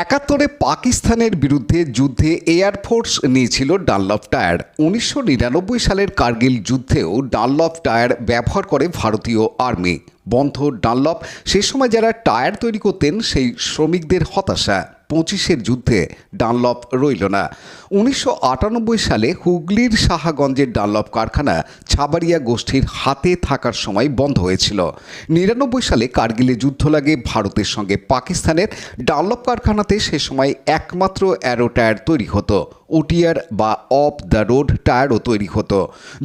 একাত্তরে পাকিস্তানের বিরুদ্ধে যুদ্ধে এয়ারফোর্স নিয়েছিল ডানলফ টায়ার। উনিশশো নিরানব্বই সালের কার্গিল যুদ্ধেও ডানলফ টায়ার ব্যবহার করে ভারতীয় আর্মি। বন্ধ ডানলফ সে সময় যারা টায়ার তৈরি করতেন, সেই শ্রমিকদের হতাশা। পঁচিশের যুদ্ধে ডানলপ রইল না। উনিশশো আটানব্বই সালে হুগলির সাহাগঞ্জের ডানলপ কারখানা ছাবাড়িয়া গোষ্ঠীর হাতে থাকার সময় বন্ধ হয়েছিল। নিরানব্বই সালে কার্গিলে যুদ্ধ লাগে, ভারতের সঙ্গে পাকিস্তানের ডানলপ কারখানাতে সে সময় একমাত্র অ্যারো টায়ার তৈরি হতো ওটিআর বা অফ দ্য রোড টায়ারও তৈরি হতো।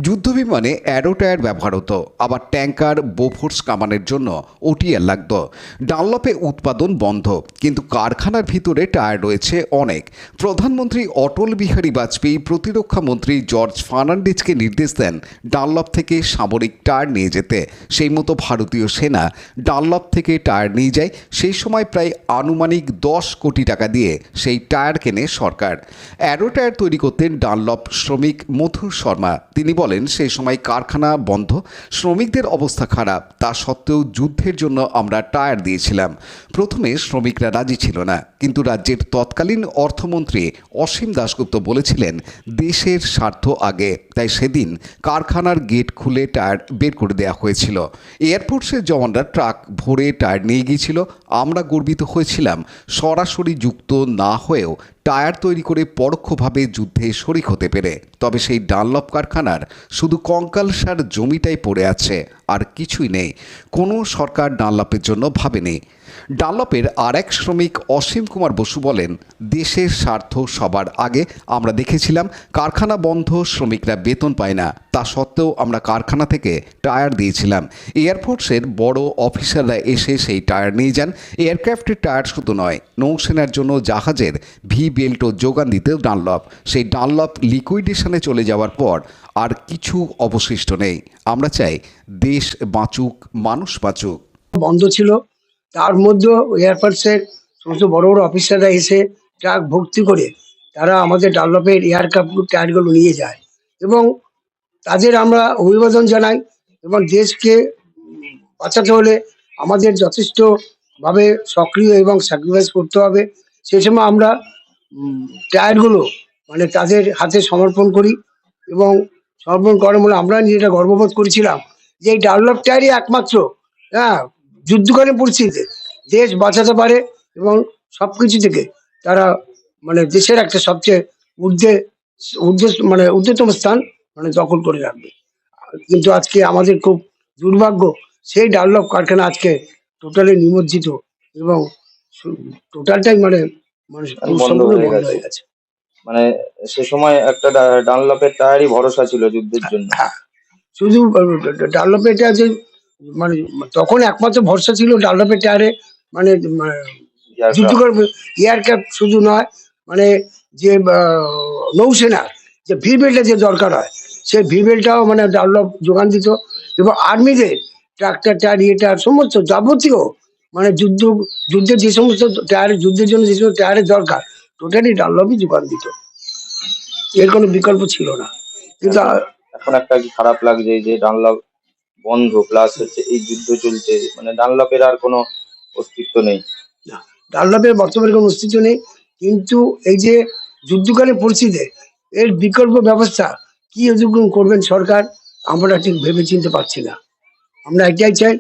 যুদ্ধবিমানে অ্যারো টায়ার ব্যবহার হতো, আবার ট্যাঙ্কার, বোফোর্স কামানের জন্য ওটিআর লাগতো। ডানলপে উৎপাদন বন্ধ, কিন্তু কারখানার ভিতরে টায়ার রয়েছে অনেক। প্রধানমন্ত্রী অটল বিহারী বাজপেয়ী প্রতিরক্ষা মন্ত্রী জর্জ ফার্নান্ডিজকে নির্দেশ দেন ডানলপ থেকে সামরিক টায়ার নিয়ে যেতে। সেই মতো ভারতীয় সেনা ডানলপ থেকে টায়ার নিয়ে যায়, সেই সময় প্রায় আনুমানিক দশ কোটি টাকা দিয়ে সেই টায়ার কেনে সরকার। অ্যারো টায়ার তৈরি করতেন ডানলপ শ্রমিক মধুর শর্মা। তিনি বলেন, সেই সময় কারখানা বন্ধ, শ্রমিকদের অবস্থা খারাপ। তা সত্ত্বেও যুদ্ধের জন্য আমরা টায়ার দিয়েছিলাম। প্রথমে শ্রমিকরা রাজি ছিল না, কিন্তু রাজ্যের তৎকালীন অর্থমন্ত্রী অসীম দাশগুপ্ত বলেছিলেন, দেশের স্বার্থ আগে। তাই সেদিন কারখানার গেট খুলে টায়ার বের করে দেওয়া হয়েছিল। এয়ারফোর্সের জওয়ানরা ট্রাক ভরে টায়ার নিয়ে গিয়েছিল। আমরা গর্বিত হয়েছিলাম, সরাসরি যুক্ত না হয়েও টায়ার তৈরি করে পরোক্ষভাবে যুদ্ধে শরিক হতে পেরে, তবে সেই ডানলপ কারখানার শুধু কঙ্কালসার জমিটাই পড়ে আছে, আর কিছুই নেই। কোনো সরকার ডানলপের জন্য ভাবেনি। ডানলপের আর এক শ্রমিক অসীম কুমার বসু বলেন, দেশের স্বার্থ সবার আগে আমরা দেখেছিলাম, কারখানা বন্ধ, শ্রমিকরা বেতন পায় না। তা সত্ত্বেও আমরা কারখানা থেকে টায়ার দিয়েছিলাম। এয়ারফোর্সের বড় অফিসাররা এসে সেই টায়ার নিয়ে যান। এয়ারক্রাফটের টায়ার শুধু নয়, নৌসেনার জন্য জাহাজের ভি বেল্টও যোগান দিতে ডানলপ সেই ডানলপ লিকুইডেশনে চলে যাওয়ার পর আর কিছু অবশিষ্ট নেই। আমরা চাই দেশ বাঁচুক, মানুষ বাঁচুক। বন্ধ ছিল। তার মধ্যে এয়ারফোর্সের সমস্ত বড় বড় অফিসাররা এসে ট্রাক ভর্তি করে তারা আমাদের ডানলপের এয়ারক্রাফট টায়ারগুলো নিয়ে যায়। এবং তাদের আমরা অভিবাদন জানাই এবং দেশকে বাঁচাতে হলে আমাদের যথেষ্টভাবে সক্রিয় এবং স্যাক্রিফাইস করতে হবে। সেই সময় আমরা টায়ারগুলো মানে তাদের হাতে সমর্পণ করি এবং সমর্পণ করার মূলে আমরা নিজেটা গর্ববোধ করেছিলাম যে এই ডানলপ টায়ারই একমাত্র হ্যাঁ যুদ্ধকালীন পরিস্থিতিতে দেশ বাঁচাতে পারে এবং সব কিছু থেকে তারা মানে দেশের একটা সবচেয়ে ঊর্ধ্বে ঊর্ধ্বে মানে ঊর্ধ্বতম স্থান মানে দখল করে রাখবে। কিন্তু আজকে আমাদের খুব দুর্ভাগ্য সেই ডানলপ কারখানা আজকে টোটালি নিমজ্জিত এবং টোটালটাই মানে মানে বন্ধ হয়ে গেছে। মানে সে সময় একটা ডানলপের টায়ারই ভরসা ছিল যুদ্ধের জন্য হ্যাঁ শুধু ডানলপের টায়ার যে মানে তখন একমাত্র ভরসা ছিল ডানলপের টায়ারে মানে Aircraft। যুদ্ধকর এয়ারক্রাফট শুধু নয় মানে যে নৌসেনা যে ভিবেলটা যে দরকার হয় সেই ভিবেলটাও মানে ডানলপ যোগান দিত এবং আর্মিদের ট্রাক্টর টায়ার ইয়ে টায়ার সমস্ত যাবতীয় মানে যুদ্ধ যুদ্ধের যে সমস্ত টায়ার যুদ্ধের জন্য যে সমস্ত টায়ারের দরকার টোটালি ডানলপই যোগান দিত। এর কোনো বিকল্প ছিল না। কিন্তু এখন একটা খারাপ লাগছে যে ডানলপ বন্ধ প্লাস হচ্ছে এই যুদ্ধ চলছে মানে ডানলপের আর কোনো অস্তিত্ব নেই। ডানলপের বর্তমানে কোনো অস্তিত্ব নেই কিন্তু এই যে যুদ্ধকালীন পরিস্থিতিতে এর বিকল্প ব্যবস্থা কি এরকম করবেন সরকার আমরা ঠিক ভেবে চিনতে পারছি না। আমরা এটাই চাই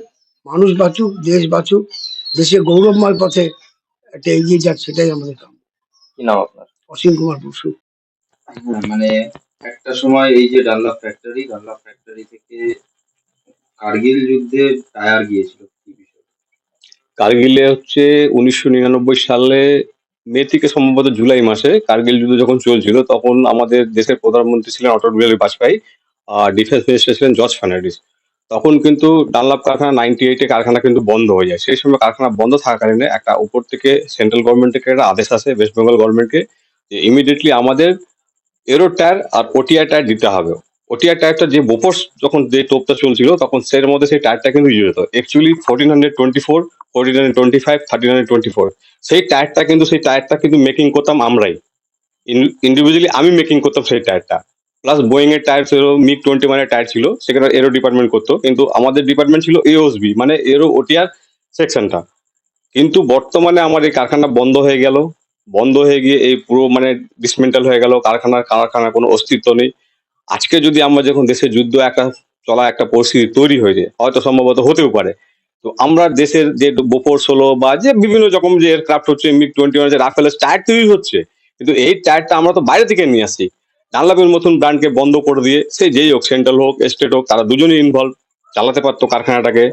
মানুষ বাঁচুক দেশ বাঁচুক দেশের গৌরবময় পথে একটা এগিয়ে যাক সেটাই আমাদের কাম। কি নাম আপনার? অসীম কুমার বসু। হ্যাঁ, মানে একটা সময় এই যে ডানলপ ফ্যাক্টরি ডানলপ ফ্যাক্টরি থেকে কার্গিল যুদ্ধে টায়ার গিয়েছিল কার্গিলে হচ্ছে উনিশশো নিরানব্বই সালে মে থেকে সম্ভবত জুলাই মাসে কার্গিল যুদ্ধ যখন চলছিল তখন আমাদের দেশের প্রধানমন্ত্রী ছিলেন অটল বিহারী বাজপেয়ী আর ডিফেন্স মিনিস্টার ছিলেন জর্জ ফার্নান্ডিস। তখন কিন্তু ডানলাপ কারখানা নাইনটি এইটে কারখানা কিন্তু বন্ধ হয়ে যায়। সেই সময় কারখানা বন্ধ থাকাকালীন একটা উপর থেকে সেন্ট্রাল গভর্নমেন্ট থেকে একটা আদেশ আসে ওয়েস্ট বেঙ্গল গভর্নমেন্টকে যে ইমিডিয়েটলি আমাদের এরো টায়ার আর ওটিআই টায়ার দিতে হবে। ওটিআই টায়ারটা যে বোফোর্স যখন যে টোপটা চলছিল, তখন সের মধ্যে সেই টায়ারটা কিন্তু ইউজ হতো। Actually fourteen hundred twenty four fourteen hundred twenty five thirteen hundred twenty four সেই টায়ারটা কিন্তু, সেই টায়ারটা কিন্তু মেকিং করতাম আমরাই। ইন্ডিভিজুয়ালি আমি মেকিং করতাম সেই টায়ারটা প্লাস বোয়িং এর টায়ার ছিল মিগ টোয়েন্টি ওয়ানের টায়ার ছিল, সেখানে এরো ডিপার্টমেন্ট করতো। কিন্তু আমাদের ডিপার্টমেন্ট ছিল এওসবি মানে এরো ওটিআর সেকশনটা কিন্তু বর্তমানে আমার এই কারখানা বন্ধ হয়ে গেল। বন্ধ হয়ে গিয়ে এই পুরো মানে ডিসমেন্টাল হয়ে গেল। কারখানার কারখানার কোনো অস্তিত্ব নেই। আজকে যদি আমরা যখন দেশের যুদ্ধ একটা, চলা একটা পরিস্থিতি তৈরি হয়েছে হয়তো সম্ভবত হতেও পারে। তো আমরা দেশের যে বোফোর্স হলো বা যে বিভিন্ন রকম যে এয়ারক্রাফট হচ্ছে মিগ টোয়েন্টি ওয়ান যে রাফেলের টায়ার তৈরি হচ্ছে, কিন্তু এই টায়ারটা আমরা তো বাইরে থেকে নিয়ে আসি। ডানলাপের মতন ব্র্যান্ডকে বন্ধ করে দিয়ে সে যেই হোক সেন্ট্রাল হোক স্টেট হোক তারা দুজনেই ইনভলভ চালাতে পারতো কারখানাটাকে।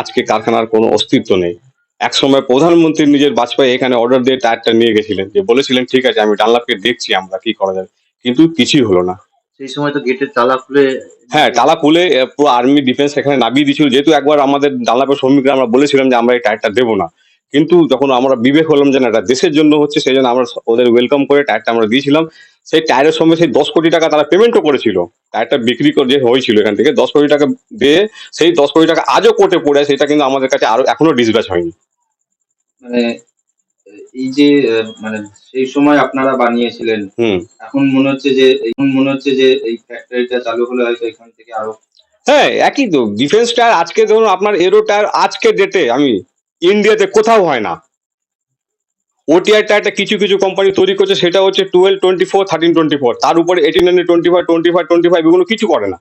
আজকে কারখানার কোনো অস্তিত্ব নেই। এক সময় প্রধানমন্ত্রী নিজের বাজপেয়ী এখানে অর্ডার দিয়ে টায়ারটা নিয়ে গেছিলেন। যে বলেছিলেন ঠিক আছে আমি ডানলাপকে দেখছি আমরা কি করা যাবে কিন্তু কিছুই হলো না। সেই সময় তো গেটের তালা খুলে হ্যাঁ টালা খুলে পুরো আর্মি ডিফেন্স এখানে নামিয়ে দিয়েছিল। যেহেতু একবার আমাদের ডানলাপের শ্রমিকরা আমরা বলেছিলাম যে আমরা এই টায়ারটা দেবো না। কিন্তু যখন আমরা বিবেক হলাম যে না এটা দেশের জন্য হচ্ছে সেই জন্য আমরা ওদের ওয়েলকাম করে টায়ারটা আমরা দিয়েছিলাম। সেই টায়ারের সঙ্গে সেই দশ কোটি টাকা তারা পেমেন্টও করেছিল। টায়ারটা বিক্রি করে যে হয়েছিল এখান থেকে। দশ কোটি টাকা দিয়ে সেই দশ কোটি টাকা আজও কোর্টে পড়ে সেটা কিন্তু আমাদের কাছে আরও এখনও ডিসব্যাচ হয়নি। মানে এই যে মানে সেই সময় আপনারা বানিয়েছিলেন হুম। এখন মনে হচ্ছে যে এখন মনে হচ্ছে যে এই ফ্যাক্টরিটা চালু হলে হয়তো এখান থেকে আরও হ্যাঁ একই তো। ডিফেন্স টায়ার আজকে ধরুন আপনার এরো টায়ার আজকে ডেটে আমি ইন্ডিয়াতে কোথাও হয় না। ওটিআর টায়ারটা কিছু কিছু কোম্পানি তৈরি করছে, সেটা হচ্ছে twelve twenty four thirteen twenty four তার উপরে eighteen hundred twenty five twenty five twenty five এগুলো কিছু করে না।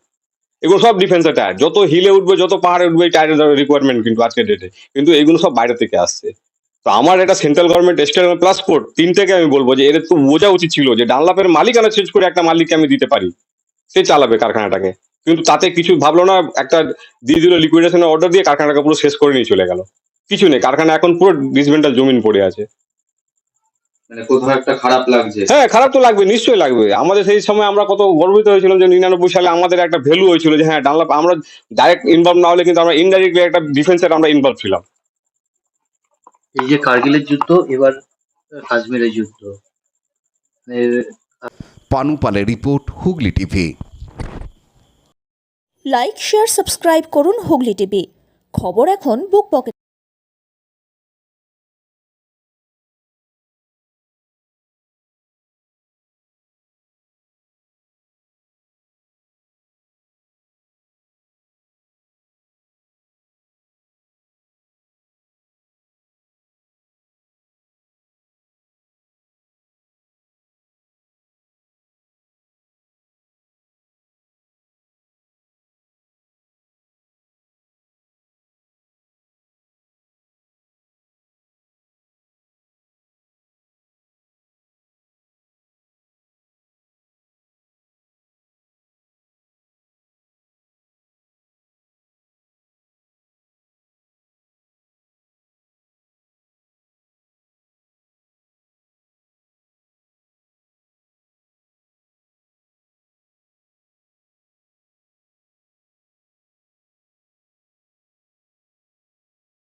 এগুলো সব ডিফেন্সের টায়ার যত হিলে উঠবে, যত পাহাড়ে উঠবে, এই টায়ারের রিকোয়ারমেন্ট কিন্তু আজকের ডেটে কিন্তু এগুলো সব বাইরে থেকে আসছে। তো আমার এটা central government state plus court তিনটেকে আমি বলব যে এর তো বোঝা উচিত ছিল যে ডানলাপের মালিকানা চেঞ্জ করে একটা মালিককে আমি দিতে পারি। সে চালাবে কারখানাটাকে। কিন্তু তাতে কিছু ভাবলো না, একটা দিয়ে দিল লিকুইডেশনের অর্ডার দিয়ে কারখানাটাকে পুরো শেষ করে নিয়ে চলে গেল। কিছু নেই, কারখানা এখন পুরো ডিসমেন্টাল জমিন পড়ে আছে। মানে কোথাও একটা খারাপ লাগছে। হ্যাঁ খারাপ তো লাগবে নিশ্চয়ই লাগবে। আমাদের সেই সময় আমরা কত গর্বিত হয়েছিলাম যে নিরানব্বই সালে আমাদের একটা ভ্যালু হয়েছিল যে হ্যাঁ ডানলাপ আমরা ডাইরেক্ট ইনভলভ না হলে কিন্তু আমরা ইনডাইরেক্টলি একটা ডিফেন্সের আমরা ইনভলভ ছিলাম। এই যে কার্গিলের যুদ্ধ এবার কাশ্মীরের যুদ্ধ। পানু পালের report Hooghly TV. Like share subscribe করুন হুগলি টিভি। খবর এখন বুক পকেট